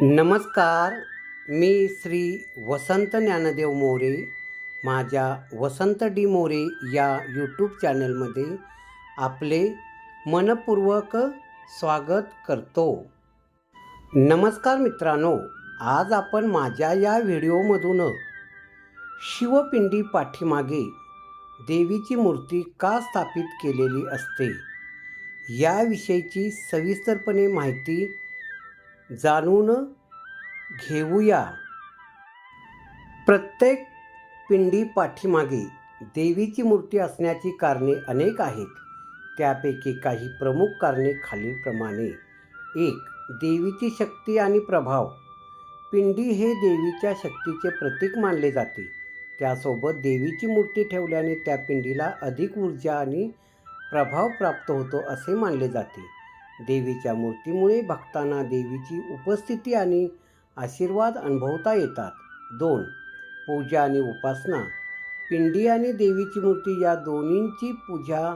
नमस्कार मी श्री वसंत ज्ञानदेव मोरे माझ्या वसंत डी मोरे या यूट्यूब चॅनलमध्ये आपले मनपूर्वक स्वागत करतो. नमस्कार मित्रांनो आज आपण माझ्या या व्हिडिओमधून शिवपिंडी पाठीमागे देवीची मूर्ती का स्थापित केलेली असते याविषयीची सविस्तरपणे माहिती जाणून घेऊया. प्रत्येक पिंडी पाठीमागे देवीची मूर्ती असण्याची कारणे अनेक आहेत. त्यापैकी काही प्रमुख कारणे खालीलप्रमाणे. एक देवीची शक्ती आणि प्रभाव. पिंडी हे देवीच्या शक्तीचे प्रतीक मानले जाते. त्यासोबत देवीची मूर्ती ठेवल्याने त्या पिंडीला अधिक ऊर्जा आणि प्रभाव प्राप्त होतो असे मानले जाते. देवीच्या मूर्तीमुळे भक्तांना देवीची उपस्थिती आणि आशीर्वाद अनुभवता येतात. दोन पूजा आणि उपासना. पिंडी आणि देवीची मूर्ती या दोन्हींची पूजा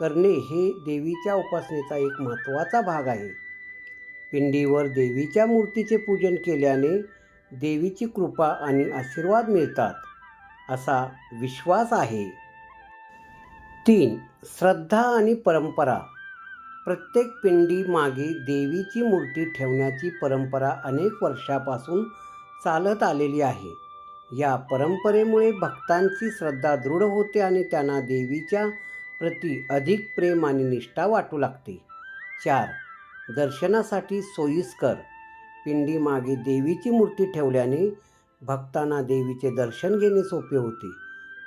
करणे हे देवीच्या उपासनेचा एक महत्त्वाचा भाग आहे. पिंडीवर देवीच्या मूर्तीचे पूजन केल्याने देवीची कृपा आणि आशीर्वाद मिळतात असा विश्वास आहे. तीन श्रद्धा आणि परंपरा. प्रत्येक पिंडी मागे देवीची मूर्ती ठेवण्याची परंपरा अनेक वर्षापासून चालत आलेली आहे. या परंपरेमुळे भक्तांची श्रद्धा दृढ होते आणि त्यांना देवीच्या प्रती अधिक प्रेम आणि निष्ठा वाटू लागते. चार. दर्शनासाठी सोयीस्कर. पिंडी मागे देवीची मूर्ती ठेवल्याने भक्तांना देवीचे दर्शन घेणे सोपे होते.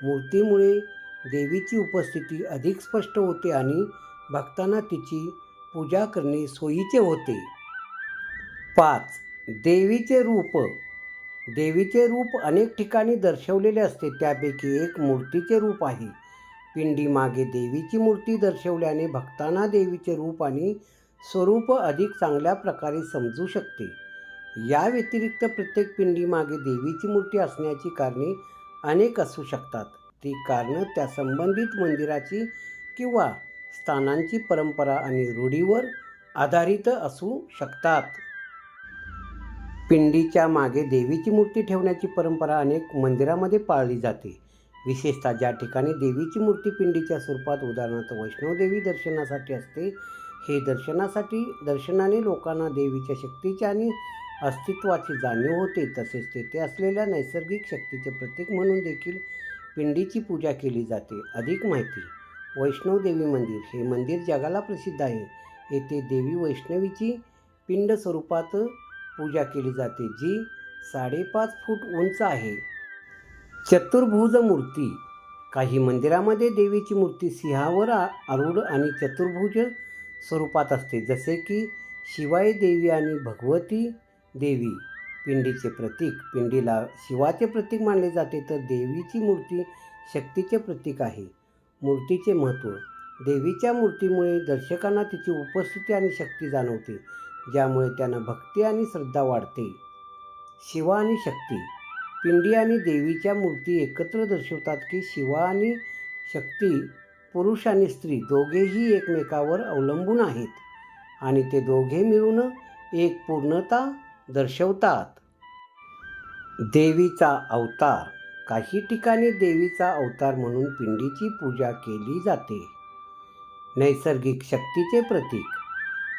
मूर्तीमुळे देवीची उपस्थिती अधिक स्पष्ट होते आणि भक्तांना तिची पूजा करणे सोयीचे होते. पाच. देवीचे रूप. देवीचे रूप अनेक ठिकाणी दर्शवलेले असते. त्यापैकी एक मूर्तीचे रूप आहे. पिंडी मागे देवीची मूर्ती दर्शवल्याने भक्तांना देवीचे रूप आणि स्वरूप अधिक चांगल्या प्रकारे समजू शकते. या व्यतिरिक्त प्रत्येक पिंडी मागे देवीची मूर्ती असण्याची कारणे अनेक असू शकतात. ती कारणं त्या संबंधित मंदिराची किंवा स्थानांची परंपरा आणि रूढीवर आधारित असू शकतात. पिंडीच्या मागे देवीची मूर्ती ठेवण्याची परंपरा अनेक मंदिरामध्ये पाळली जाते. विशेषतः ज्या ठिकाणी देवीची मूर्ती पिंडीच्या स्वरूपात उदाहरणार्थ वैष्णवदेवी दर्शनासाठी असते हे दर्शनासाठी दर्शनाने लोकांना देवीच्या शक्तीची आणि अस्तित्वाची जाणीव होते. तसेच तेथे असलेल्या नैसर्गिक शक्तीचे प्रतीक म्हणून देखील पिंडीची पूजा केली जाते. अधिक माहिती वैष्णवदेवी मंदिर. हे मंदिर जगाला प्रसिद्ध आहे. येथे देवी वैष्णवीची पिंड स्वरूपात पूजा केली जाते जी साडेपाच फूट उंच आहे. चतुर्भुज मूर्ती. काही मंदिरामध्ये देवीची मूर्ती सिंहावर आरूढ आणि चतुर्भुज स्वरूपात असते जसे की शिवाई देवी आणि भगवती देवी. पिंडीचे प्रतीक. पिंडीला शिवाचे प्रतीक मानले जाते तर देवीची मूर्ती शक्तीचे प्रतीक आहे. मूर्तीचे महत्त्व. देवीच्या मूर्तीमुळे दर्शकांना तिची उपस्थिती आणि शक्ती जाणवते ज्यामुळे त्यांना भक्ती आणि श्रद्धा वाढते. शिवा आणि शक्ती. पिंडी आणि देवीच्या मूर्ती एकत्र दर्शवतात की शिवा आणि शक्ती पुरुष आणि स्त्री दोघेही एकमेकावर अवलंबून आहेत आणि ते दोघे मिळून एक पूर्णता दर्शवतात. देवीचा अवतार. काही ठिकाणी देवीचा अवतार म्हणून पिंडीची पूजा केली जाते. नैसर्गिक शक्तीचे प्रतीक.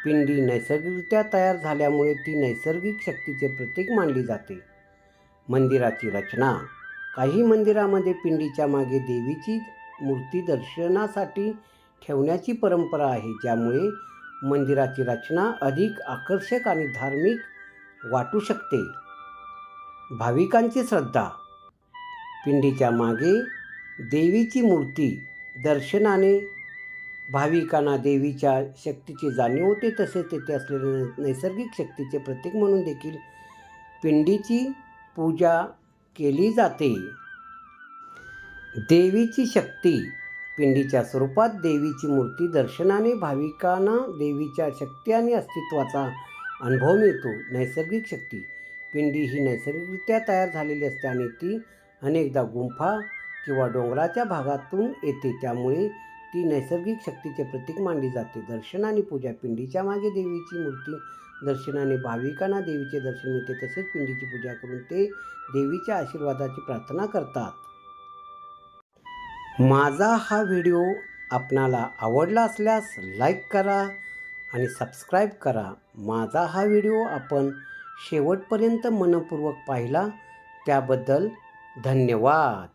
पिंडी नैसर्गिकरित्या तयार झाल्यामुळे ती नैसर्गिक शक्तीचे प्रतीक मानली जाते. मंदिराची रचना. काही मंदिरामध्ये पिंडीच्या मागे देवीची मूर्ती दर्शनासाठी ठेवण्याची परंपरा आहे ज्यामुळे मंदिराची रचना अधिक आकर्षक आणि धार्मिक वाटू शकते. भाविकांची श्रद्धा. पिंडीच्या मागे देवीची मूर्ती दर्शनाने भाविकांना देवीच्या शक्तीची जाणीव होते. तसेच तेथे असलेल्या नैसर्गिक शक्तीचे प्रतीक म्हणून देखील पिंडीची पूजा केली जाते. देवीची शक्ती पिंडीच्या स्वरूपात देवीची मूर्ती दर्शनाने भाविकांना देवीच्या शक्ती आणि अस्तित्वाचा अनुभव मिळतो. नैसर्गिक शक्ती पिंडी ही नैसर्गिकरित्या तयार झालेली असते आणि ती अनेकदा गुंफा किंवा डोंगराच्या भागातून येते. त्यामुळे ती नैसर्गिक शक्तीचे प्रतीक मानली जाते. दर्शन आणि पूजा पिंडीच्या मागे देवीची मूर्ती दर्शनाने भाविकांना देवीचे दर्शन मिळते. तसेच पिंडीची पूजा करून ते देवीच्या आशीर्वादाची प्रार्थना करतात. माझा हा व्हिडिओ आपणाला आवडला असल्यास लाईक करा आणि सबस्क्राईब करा. माझा हा व्हिडिओ आपण शेवटपर्यंत मनपूर्वक पाहिला. त्याबद्दल धन्यवाद.